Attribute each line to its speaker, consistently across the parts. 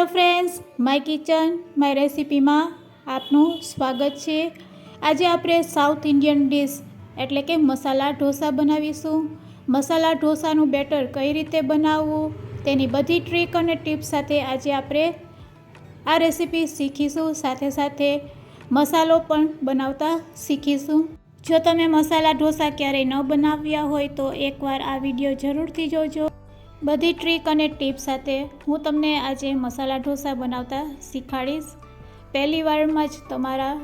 Speaker 1: Hello friends, my kitchen, my રેસિપીમાં આપનું સ્વાગત છે. આજે આપણે સાઉથ ઇન્ડિયન ડીશ એટલે કે મસાલા ઢોસા બનાવીશું. મસાલા ઢોસાનું બેટર કઈ રીતે બનાવવું, તેની બધી ટ્રીક અને ટિપ્સ સાથે આજે આપણે આ રેસીપી શીખીશું. સાથે સાથે મસાલો પણ બનાવતા શીખીશું. જો તમે મસાલા ઢોસા ક્યારેય ન બનાવ્યા હોય તો એકવાર આ વીડિયો જરૂરથી જોજો. બધી ટ્રીક અને ટીપ સાથે હું તમને આજે મસાલા ઢોસા બનાવતા શીખવાડીશ. પહેલી વારમાં જ તમારા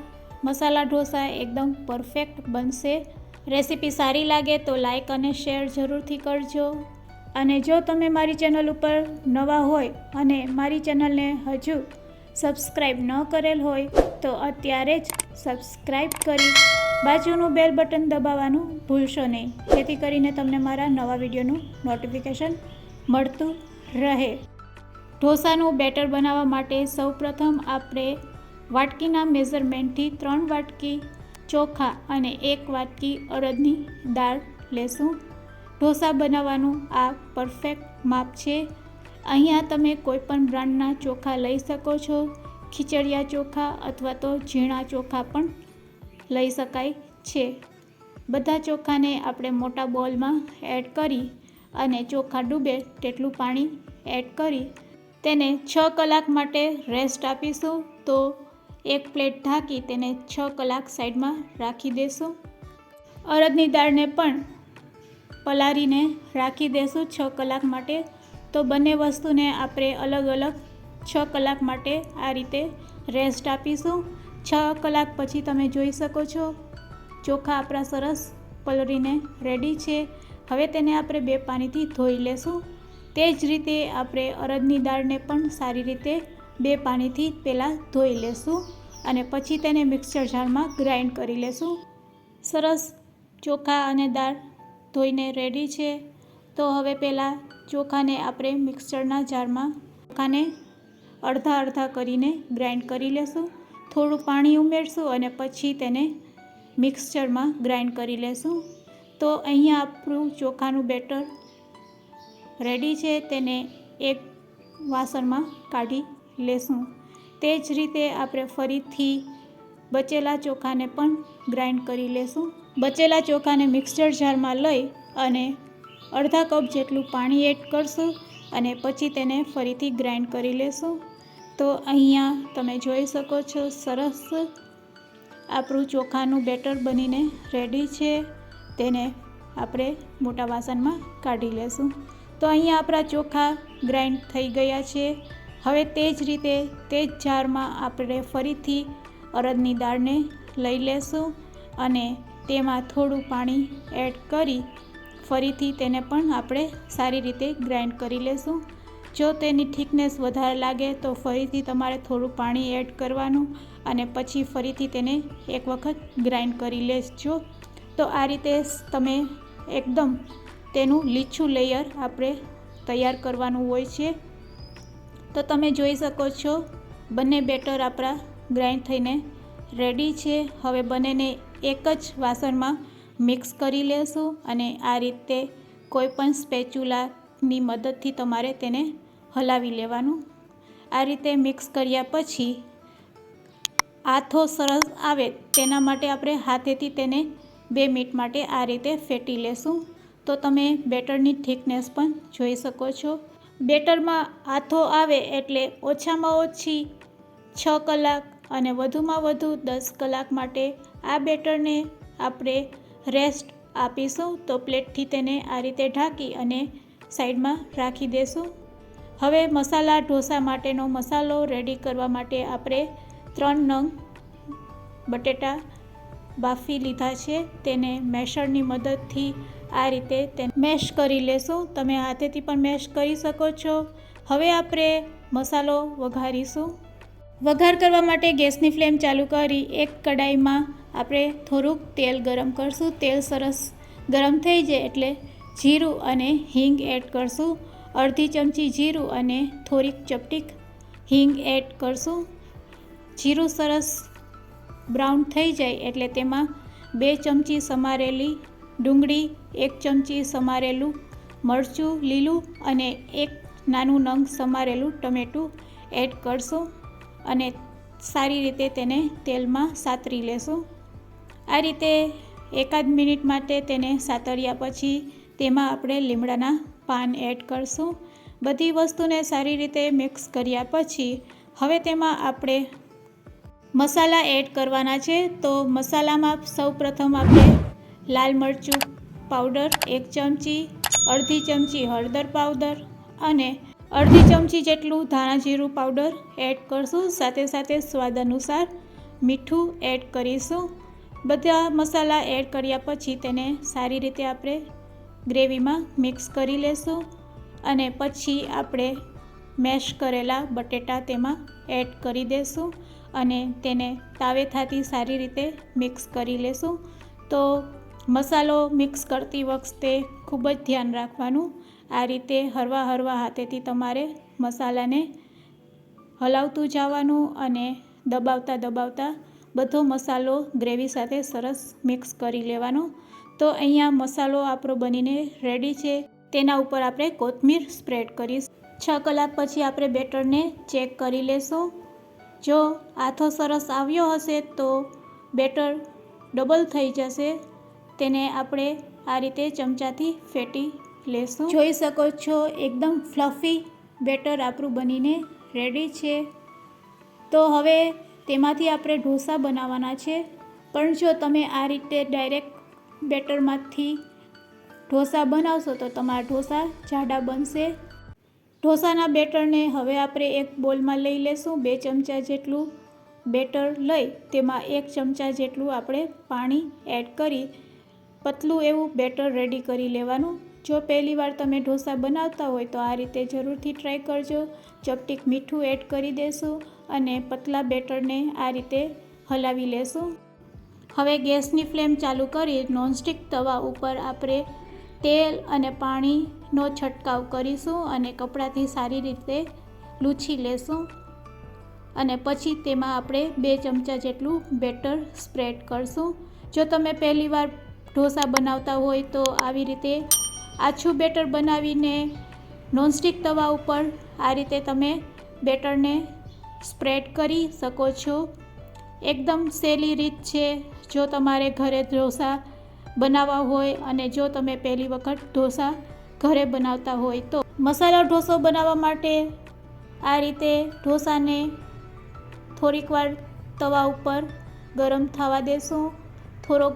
Speaker 1: મસાલા ઢોસા એકદમ પરફેક્ટ બનશે. રેસીપી સારી લાગે તો લાઈક અને શેર જરૂરથી કરજો. અને જો તમે મારી ચેનલ ઉપર નવા હોય અને મારી ચેનલને હજુ સબસ્ક્રાઈબ ન કરેલ હોય તો અત્યારે જ સબસ્ક્રાઈબ કરી બાજુનું બેલ બટન દબાવવાનું ભૂલશો નહીં. જેથી કરીને તમને મારા નવા વિડીયોનું નોટિફિકેશન મળતું રહે. ઢોસાનું બેટર બનાવવા માટે સૌપ્રથમ આપણે વાટકીના મેઝરમેન્ટથી ત્રણ વાટકી ચોખા અને એક વાટકી અડદની દાળ લેશું. ઢોસા બનાવવાનું આ પરફેક્ટ માપ છે. અહીંયા તમે કોઈપણ બ્રાન્ડના ચોખા લઈ શકો છો. ખીચડિયા ચોખા અથવા તો ઝીણા ચોખા પણ લઈ શકાય છે. બધા ચોખાને આપણે મોટા બોલમાં એડ કરી અને ચોખા ડૂબે તેટલું પાણી એડ કરી તેને છ કલાક માટે રેસ્ટ આપીશું. તો એક પ્લેટ ઢાંકી તેને છ કલાક સાઈડમાં રાખી દેશું. અડદની દાળને પણ પલાળીને રાખી દેશું છ કલાક માટે. તો બંને વસ્તુને આપણે અલગ અલગ છ કલાક માટે આ રીતે રેસ્ટ આપીશું. છ કલાક પછી તમે જોઈ શકો છો ચોખા આપણા સરસ પલળીને રેડી છે. હવે તેને આપણે બે પાણીથી ધોઈ લેશું. તે જ રીતે આપણે અડદની દાળને પણ સારી રીતે બે પાણીથી પહેલાં ધોઈ લેશું અને પછી તેને મિક્સર જારમાં ગ્રાઇન્ડ કરી લેશું. સરસ ચોખા અને દાળ ધોઈને રેડી છે. તો હવે પહેલાં ચોખાને આપણે મિક્સરના જારમાં ચોખાને અડધા અડધા કરીને ગ્રાઇન્ડ કરી લેશું. થોડું પાણી ઉમેરશું અને પછી તેને મિક્સચરમાં ગ્રાઇન્ડ કરી લેશું. તો અહીંયા આપણું ચોખાનું બેટર રેડી છે, તેને એક વાસણમાં કાઢી લેશું. તે જ રીતે આપણે ફરીથી બચેલા ચોખાને પણ ગ્રાઇન્ડ કરી લેશું. બચેલા ચોખાને મિક્સર જારમાં લઈ અને અડધા કપ જેટલું પાણી એડ કરશું અને પછી તેને ફરીથી ગ્રાઇન્ડ કરી લેશું. તો અહીંયા તમે જોઈ શકો છો, સરસ આપણું ચોખાનું બેટર બનીને રેડી છે. તેને આપણે મોટા વાસણમાં કાઢી લેશું. તો અહીંયા આપણા ચોખા ગ્રાઇન્ડ થઈ ગયા છે. હવે તે જ રીતે તે જ જારમાં આપણે ફરીથી અરદની દાળને લઈ લેશું અને તેમાં થોડું પાણી એડ કરી ફરીથી તેને પણ આપણે સારી રીતે ગ્રાઇન્ડ કરી લેશું. જો તેની થિકનેસ વધારે લાગે તો ફરીથી તમારે થોડું પાણી એડ કરવાનું અને પછી ફરીથી તેને એક વખત ગ્રાઇન્ડ કરી લેજો. તો આ રીતે તમે એકદમ તેનું લીછું લેયર આપણે તૈયાર કરવાનું હોય છે. તો તમે જોઈ શકો છો, બંને બેટર આપણા ગ્રાઇન્ડ થઈને રેડી છે. હવે બંનેને એક જ વાસણમાં મિક્સ કરી લેશું અને આ રીતે કોઈપણ સ્પેચ્યુલાની મદદથી તમારે તેને હલાવી લેવાનું. આ રીતે મિક્સ કર્યા પછી આથો સરસ આવે તેના માટે આપણે હાથેથી તેને બે મિનિટ માટે આ રીતે ફેટી લેશું. તો તમે બેટરની થિકનેસ પણ જોઈ શકો છો. બેટરમાં આથો આવે એટલે ઓછામાં ઓછી છ કલાક અને વધુમાં વધુ દસ કલાક માટે આ બેટરને આપણે રેસ્ટ આપીશું. તો પ્લેટથી તેને આ રીતે ઢાંકી અને સાઈડમાં રાખી દેશું. હવે મસાલા ઢોસા માટેનો મસાલો રેડી કરવા માટે આપણે ત્રણ નંગ બટેટા બાફી લીધા છે, તેને મેશરની મદદથી આ રીતે તેને મેશ કરી લેશું. તમે હાથેથી પણ મેશ કરી શકો છો. હવે આપણે મસાલો વઘારીશું. વઘાર કરવા માટે ગેસની ફ્લેમ ચાલુ કરી એક કડાઈમાં આપણે થોડુંક તેલ ગરમ કરશું. તેલ સરસ ગરમ થઈ જાય એટલે જીરું અને હિંગ એડ કરશું. અડધી ચમચી જીરું અને થોડીક ચપટીક હિંગ એડ કરશું. જીરું સરસ બ્રાઉન થઈ જાય એટલે તેમાં બે ચમચી સમારેલી ડુંગળી, એક ચમચી સમારેલું મરચું, લીલું અને એક નાનું નંગ સમારેલું ટમેટું એડ કરશું અને સારી રીતે તેને તેલમાં સાતરી લેશું. આ રીતે એકાદ મિનિટ માટે તેને સાતર્યા પછી તેમાં આપણે લીમડાના પાન એડ કરશું. બધી વસ્તુને સારી રીતે મિક્સ કર્યા પછી હવે તેમાં આપણે મસાલા એડ કરવાના છે. તો મસાલામાં સૌ પ્રથમ આપણે લાલ મરચું પાવડર, એક ચમચી, અડધી ચમચી હળદર પાવડર અને અડધી ચમચી જેટલું ધાણા જીરું પાવડર એડ કરશું. સાથે સાથે સ્વાદ અનુસાર મીઠું એડ કરીશું. બધા મસાલા એડ કર્યા પછી તેને સારી રીતે આપણે ગ્રેવીમાં મિક્સ કરી લેશું અને પછી આપણે મેશ કરેલા બટેટા તેમાં એડ કરી દેશું. અને તેને તાવેથાથી સારી રીતે મિક્સ કરી લેશું. તો મસાલો મિક્સ કરતી વખતે ખૂબ જ ધ્યાન રાખવાનું. આ રીતે હરવા હરવા હાથેથી તમારે મસાલાને હલાવતું જવાનું અને દબાવતા દબાવતા બધો મસાલો ગ્રેવી સાથે સરસ મિક્સ કરી લેવાનો. તો અહીંયા મસાલો આપણો બનીને રેડી છે. તેના ઉપર આપણે કોથમીર સ્પ્રેડ કરીશ. છ કલાક પછી આપણે બેટરને ચેક કરી લેશું. જો આથો સરસ આવ્યો હશે તો બેટર ડબલ થઈ જશે. તેને આપણે આ રીતે ચમચાથી ફેટી લેશું. જોઈ શકો છો, એકદમ ફ્લફી બેટર આપણું બનીને રેડી છે. તો હવે તેમાંથી આપણે ઢોસા બનાવવાના છે. પણ જો તમે આ રીતે ડાયરેક્ટ બેટરમાંથી ઢોસા બનાવશો તો તમારા ઢોસા જાડા બનશે. ઢોસાના બેટરને હવે આપણે એક બોલમાં લઈ લેશું. બે ચમચા જેટલું બેટર લઈ, તેમાં એક ચમચા જેટલું આપણે પાણી એડ કરી પતલું એવું બેટર રેડી કરી લેવાનું. જો પહેલી વાર તમે ઢોસા બનાવતા હોય તો આ રીતે જરૂરથી ટ્રાય કરજો. ચપટીક મીઠું એડ કરી દેશું અને પતલા બેટરને આ રીતે હલાવી લેશું. હવે ગેસની ફ્લેમ ચાલુ કરી નોનસ્ટિક તવા ઉપર આપણે તેલ અને પાણીનો છંટકાવ કરીશું અને કપડાથી સારી રીતે લૂછી લેશું. અને પછી તેમાં આપણે બે ચમચા જેટલું બેટર સ્પ્રેડ કરશું. જો તમે પહેલીવાર ઢોસા બનાવતા હોય તો આવી રીતે આછું બેટર બનાવીને નોનસ્ટિક તવા ઉપર આ રીતે તમે બેટરને સ્પ્રેડ કરી શકો છો. એકદમ સહેલી રીત છે. જો તમારે ઘરે ઢોસા બનાવવા હોય અને જો તમે પહેલી વખત ઢોસા ઘરે બનાવતા હોય તો મસાલા ઢોસો બનાવવા માટે આ રીતે ઢોસાને થોડીક વાર તવા ઉપર ગરમ થવા દેશું. થોડોક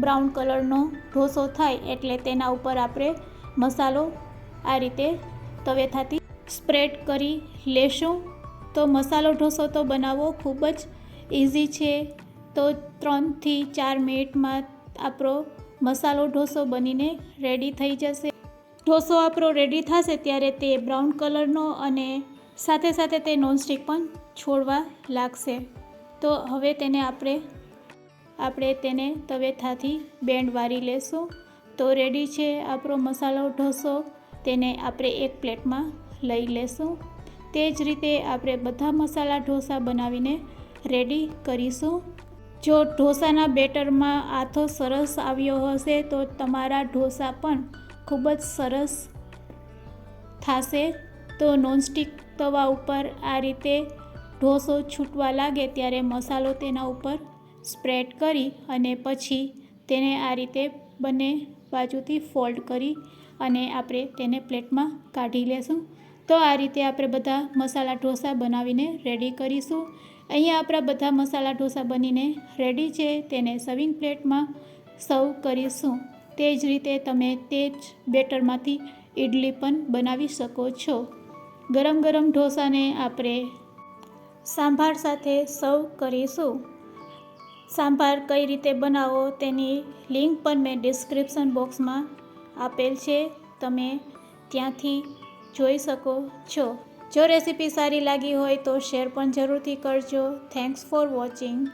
Speaker 1: બ્રાઉન કલરનો ઢોસો થાય એટલે તેના ઉપર આપણે મસાલો આ રીતે તવેથાથી સ્પ્રેડ કરી લેશું. તો મસાલો ઢોસો તો બનાવવો ખૂબ જ ઇઝી છે. તો ત્રણથી ચાર મિનિટમાં આપણો મસાલો ઢોસો બનીને રેડી થઈ જશે. ઢોસો આપણો રેડી થશે ત્યારે તે બ્રાઉન કલરનો અને સાથે સાથે તે નોનસ્ટિક પણ છોડવા લાગશે. તો હવે તેને આપણે આપણે તેને તવેથાથી બેન્ડ વારી લેશું. તો રેડી છે આપણો મસાલો ઢોસો. તેને આપણે એક પ્લેટમાં લઈ લેશું. તે જ રીતે આપણે બધા મસાલા ઢોસા બનાવીને રેડી કરીશું. જો ઢોસાના બેટરમાં આથો સરસ આવ્યો હશે, તો તમારા ઢોસા પણ ખૂબ જ સરસ થશે. તો નોનસ્ટિક તવા ઉપર આ રીતે ઢોસો છૂટવા લાગે, ત્યારે મસાલો તેના ઉપર સ્પ્રેડ કરી અને પછી તેને આ રીતે બંને બાજુથી ફોલ્ડ કરી અને આપણે તેને પ્લેટમાં કાઢી લેશું. તો આ રીતે આપણે બધા મસાલા ઢોસા બનાવીને રેડી કરીશું. અહીંયા આપણા બધા મસાલા ઢોસા બનીને રેડી છે, તેને સર્વિંગ પ્લેટમાં સર્વ કરીશું. તે જ રીતે તમે તે જ બેટરમાંથી ઇડલી પણ બનાવી શકો છો. ગરમ ગરમ ઢોસાને આપણે સાંભાર સાથે સર્વ કરીશું. સાંભાર કઈ રીતે બનાવો તેની લિંક પણ મેં ડિસ્ક્રિપ્શન બોક્સમાં આપેલ છે, તમે ત્યાંથી જોઈ શકો છો. જો રેસીપી સારી લાગી હોય તો શેર પણ જરૂરથી કરજો. Thanks for watching